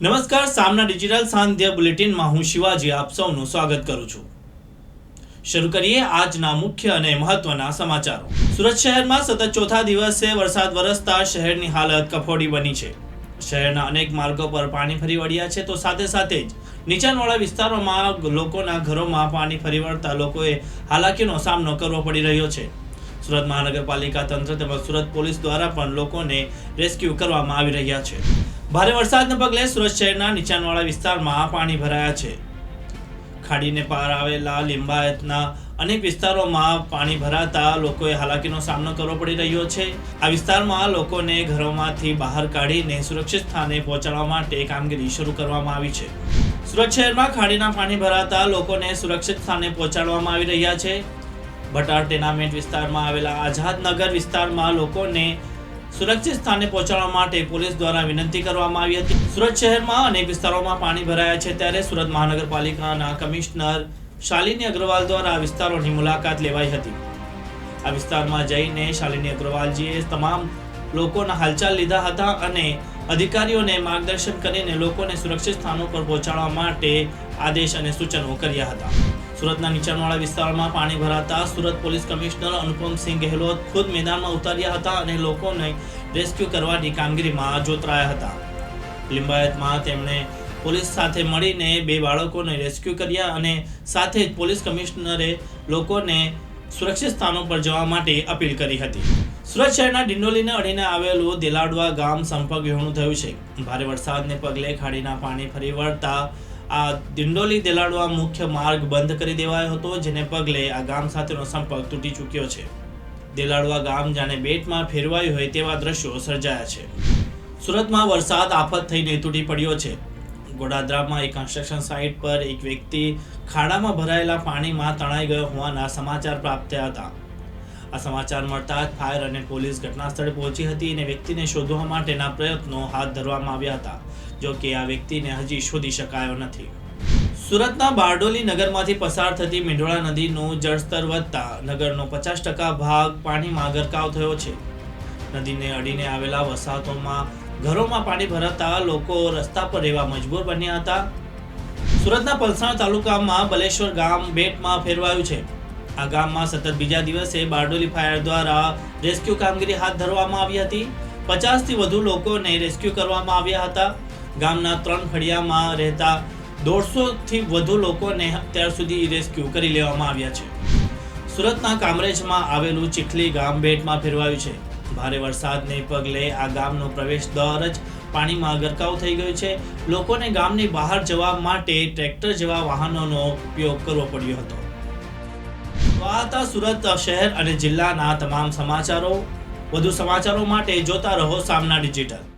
નમસ્કાર, સામના ડિજિટલ સાંધ્ય બુલેટિનમાં હું શિવાજી આપ સૌનું સ્વાગત કરું છું. શરૂ કરીએ આજના મુખ્ય અને મહત્વના સમાચારો. સુરત શહેરમાં સતત ચોથા દિવસે વરસાદ વરસતા શહેરની હાલત કફોડી બની છે. શહેરના અનેક માર્ગો પર પાણી ફરી વળ્યા છે, તો સાથે સાથે જ નીચાણવાળા વિસ્તારોમાં લોકોના ઘરોમાં પાણી ફરી વળતા લોકોએ હાલાકીનો સામનો કરવો પડી રહ્યો છે. સુરત મહાનગરપાલિકા તંત્ર તેમજ સુરત પોલીસ દ્વારા પણ લોકોને રેસ્ક્યુ કરવામાં આવી રહ્યા છે. ભારે વરસાદના પગલે સુરત શહેરના નીચાણવાળા વિસ્તારમાં પાણી ભરાયા છે. ખાડીને પાર આવેલા લિંબાયતના અનેક વિસ્તારોમાં પાણી ભરાતા લોકોએ હાલાકીનો સામનો કરવો પડી રહ્યો છે. આ વિસ્તારમાં લોકોને ઘરોમાંથી બહાર કાઢીને સુરક્ષિત સ્થાને પહોંચાડવા માટે કામગીરી શરૂ કરવામાં આવી છે. સુરત શહેરમાં ખાડીના પાણી ભરાતા લોકોને સુરક્ષિત સ્થાને પહોંચાડવામાં આવી રહ્યા છે. ભટાર ટેનામેન્ટ વિસ્તારમાં આવેલા આઝાદનગર વિસ્તારમાં લોકોને સુરક્ષિત સ્થાને પહોંચાડવા માટે પોલીસ દ્વારા વિનંતી કરવામાં આવી હતી. સુરત શહેરમાં અનેક વિસ્તારોમાં પાણી ભરાયા છે ત્યારે સુરત મહાનગરપાલિકાના કમિશનર શાલિની અગ્રવાલ દ્વારા આ વિસ્તારોની મુલાકાત લેવાઈ હતી. આ વિસ્તારમાં જઈને શાલિની અગ્રવાલજીએ તમામ લોકોના હાલચાલ લીધા હતા અને અધિકારીઓને માર્ગદર્શન કરીને લોકોને સુરક્ષિત સ્થાનો પર પહોંચાડવા માટે આદેશ અને સૂચનો કર્યા હતા. સુરતના નીચાણવાળા વિસ્તારમાં પાણી ભરાતા સુરત પોલીસ કમિશનર અનુપમસિંહ ગેહલોત ખુદ મેદાનમાં ઉતાર્યા હતા અને લોકોને રેસ્ક્યુ કરવાની કામગીરીમાં જોતરાયા હતા. લિંબાયતમાં તેમણે પોલીસ સાથે મળીને બે બાળકોને રેસ્ક્યુ કર્યા અને સાથે જ પોલીસ કમિશનરે લોકોને સુરક્ષિત સ્થાનો પર જવા માટે અપીલ કરી હતી. સુરત શહેરના ડિંડોલીને અડીને આવેલું દેલાડવા ગામ સંપર્ક વિહોણું થયું છે. ભારે વરસાદને પગલે ખાડીના પાણી ફરી વળતા આ દિંડોલી દેલાડવા મુખ્ય માર્ગ બંધ કરી દેવાયો હતો, જેને પગલે આ ગામ સાથેનો સંપર્ક તૂટી ચૂક્યો છે. દેલાડવા ગામ જાણે બેટમાં ફેરવાયું હોય તેવા દ્રશ્યો સર્જાયા છે. સુરતમાં વરસાદ આફત થઈને તૂટી પડ્યો છે. ગોડાદરામાં એક કન્સ્ટ્રક્શન સાઇટ પર એક વ્યક્તિ ખાડામાં ભરાયેલા પાણીમાં તણાઈ ગયો હોવાના સમાચાર પ્રાપ્ત થયા હતા. આ સમાચાર મળતા જ ફાયર અને પોલીસ ઘટના સ્થળે પહોંચી હતી અને વ્યક્તિને શોધવા માટેના પ્રયત્નો હાથ ધરવામાં આવ્યા હતા. જો કે આ વ્યક્તિને હજી શોધી શકાયો નથી. સુરતના બારડોલી નગરમાંથી પસાર થતી મીંઢોળા નદીનું જળસ્તર વધતા નગરનો પચાસ ટકા ભાગ પાણીમાં ગરકાવ થયો છે. નદીને અડીને આવેલા વસાહતોમાં ઘરોમાં પાણી ભરાતા લોકો રસ્તા પર રહેવા મજબૂર બન્યા હતા. સુરતના પલસાણ તાલુકામાં બલેશ્વર ગામ બેટમાં ફેરવાયું છે. આ ગામમાં સતત બીજા દિવસે બારડોલી ફાયર દ્વારા રેસ્ક્યુ કામગીરી હાથ ધરવામાં આવી હતી. પચાસથી વધુ લોકોને રેસ્ક્યુ કરવામાં આવ્યા હતા. ગામના ત્રણ ફળિયામાં રહેતા દોઢસોથી વધુ લોકોને અત્યાર સુધી રેસ્ક્યુ કરી લેવામાં આવ્યા છે. સુરતના કામરેજમાં આવેલું ચીખલી ગામ બેટમાં ફેરવાયું છે. ભારે વરસાદને પગલે આ ગામનો પ્રવેશ દ્વાર જ પાણીમાં ગરકાવ થઈ ગયો છે. લોકોને ગામની બહાર જવા માટે ટ્રેક્ટર જેવા વાહનોનો ઉપયોગ કરવો પડ્યો હતો. આ હતા સુરત શહેર અને જિલ્લાના તમામ સમાચારો. વધુ સમાચારો માટે જોતા રહો સામના ડિજિટલ.